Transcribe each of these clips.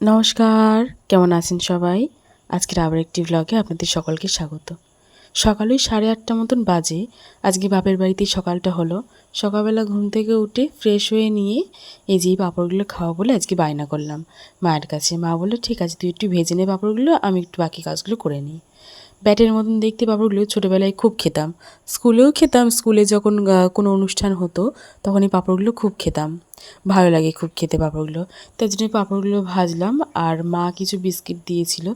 নমস্কার কেমন আছেন সবাই? আজকের আবার একটি ব্লগে আপনাদের সকলকে স্বাগত। সকালে সাড়ে আটটা মতন বাজে। আজকে বাপের বাড়িতে সকালটা হলো। সকালবেলা ঘুম থেকে উঠে ফ্রেশ হয়ে নিয়ে এই যে পাঁপড়গুলো খাওয়া বলে আজকে বায়না করলাম। মায়ের কাছে, মা বলল, ঠিক আছে, তুই একটু ভেজে নে পাঁপড়গুলো, আমি একটু বাকি কাজগুলো করে নিই। ব্যাটের মতন দেখতে পাঁপড়গুলো ছোটোবেলায় খুব খেতাম। স্কুলেও খেতাম, স্কুলে যখন কোনো অনুষ্ঠান হতো, তখন এই পাঁপড়গুলো খুব খেতাম। ভালো লাগে খুব খেতে পাঁপড়গুলো। তার জন্য পাঁপড়গুলো ভাজলাম। আর মা কিছু বিস্কিট দিয়েছিল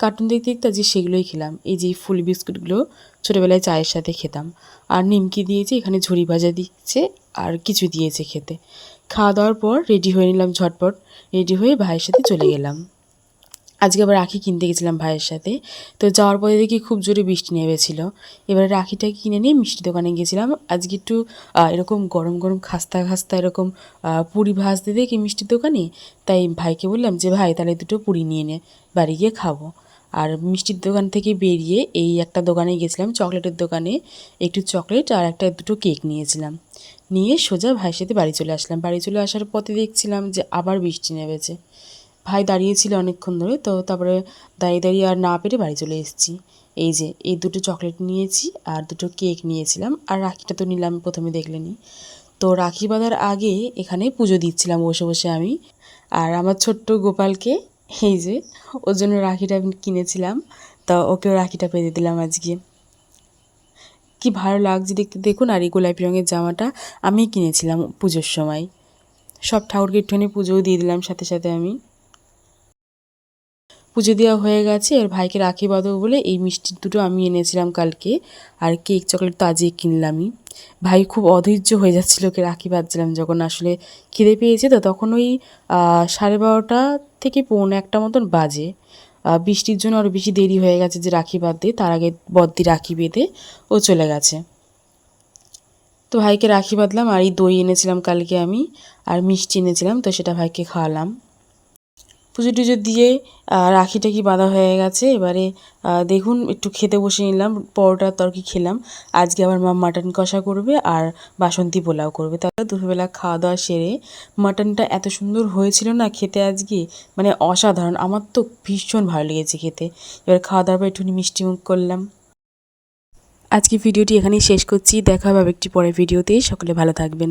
কার্টুন দেখতে দেখতে আজকে সেগুলোই খেলাম। এই যে ফুল বিস্কুটগুলো ছোটোবেলায় চায়ের সাথে খেতাম। আর নিমকি দিয়েছে, এখানে ঝুড়ি ভাজা দিচ্ছে, আর কিছু দিয়েছে খেতে। খাওয়া দাওয়ার পর রেডি হয়ে নিলাম ঝটপট। রেডি হয়ে ভাইয়ের সাথে চলে গেলাম। আজকে আবার রাখি কিনতে গেছিলাম ভাইয়ের সাথে। তো যাওয়ার পরে দেখি খুব জোরে বৃষ্টি নেমেছিল। এবারে রাখিটা কিনে নিয়ে মিষ্টি দোকানে গেছিলাম। আজকে একটু এরকম গরম গরম খাস্তা খাস্তা এরকম পুরি ভাজতে দেখি মিষ্টির দোকানে। তাই ভাইকে বললাম যে, ভাই, তাহলে দুটো পুরি নিয়ে নে, বাড়ি গিয়ে খাব। আর মিষ্টির দোকান থেকে বেরিয়ে এই একটা দোকানে গেছিলাম, চকলেটের দোকানে। একটু চকলেট আর একটা দুটো কেক নিয়েছিলাম। নিয়ে সোজা ভাইয়ের সাথে বাড়ি চলে আসলাম। বাড়ি চলে আসার পথে দেখছিলাম যে আবার বৃষ্টি নেমেছে। ভাই দাঁড়িয়েছিল অনেকক্ষণ ধরে, তো তারপরে দাঁড়িয়ে দাঁড়িয়ে আর না পেরে বাড়ি চলে এসেছি। এই যে, এই দুটো চকলেট নিয়েছি আর দুটো কেক নিয়েছিলাম আর রাখিটা তো নিলাম, প্রথমে দেখলেনি তো রাখি বাঁধার আগে এখানে পুজো দিচ্ছিলাম বসে বসে আমি। আর আমার ছোট্ট গোপালকে এই যে, ওর জন্য রাখিটা আমি কিনেছিলাম। তা ওকেও রাখিটা পেতে দিলাম আজকে। কি ভালো লাগছে দেখতে। দেখুন আর এই গোলাপি রঙের জামাটা আমি কিনেছিলাম পুজোর সময়। সব ঠাকুরকে একটুখানি পুজোও দিয়ে দিলাম সাথে সাথে আমি। পুজো দেওয়া হয়ে গেছে। এর ভাইকে রাখি বাঁধবো বলে এই মিষ্টি দুটো আমি এনেছিলাম কালকে। আর কেক চকলেট তো আজই কিনলামই। ভাই খুব অধৈর্য হয়ে যাচ্ছিল ওকে রাখি বাঁধছিলাম যখন আসলে খিদে পেয়েছে। তো তখন ওই সাড়ে বারোটা থেকে পৌনে একটা মতন বাজে। বৃষ্টির জন্য আরও বেশি দেরি হয়ে গেছে যে রাখি বাঁধতে। তার আগে বদ্দি রাখি বেঁধে ও চলে গেছে। তো ভাইকে রাখি বাঁধলাম আর এই দই এনেছিলাম কালকে আমি। আর মিষ্টি এনেছিলাম, তো সেটা ভাইকে খাওয়ালাম। পুজো টুজো দিয়ে রাখি টাখি বাঁধা হয়ে গেছে। এবারে দেখুন, একটু খেতে বসে নিলাম পরোটার তরকি খেলাম। আজকে আবার মা মাটন কষা করবে আর বাসন্তী পোলাও করবে। তারপর দুপুরবেলা খাওয়া দাওয়া সেরে মাটনটা এত সুন্দর হয়েছিল না খেতে আজকে মানে অসাধারণ। আমার তো ভীষণ ভালো লেগেছে খেতে। এবার খাওয়া দাওয়ার পর একটুখানি মিষ্টি মুখ করলাম। আজকে ভিডিওটি এখানেই শেষ করছি। দেখা হবে একটি পরের ভিডিওতে। সকলে ভালো থাকবেন।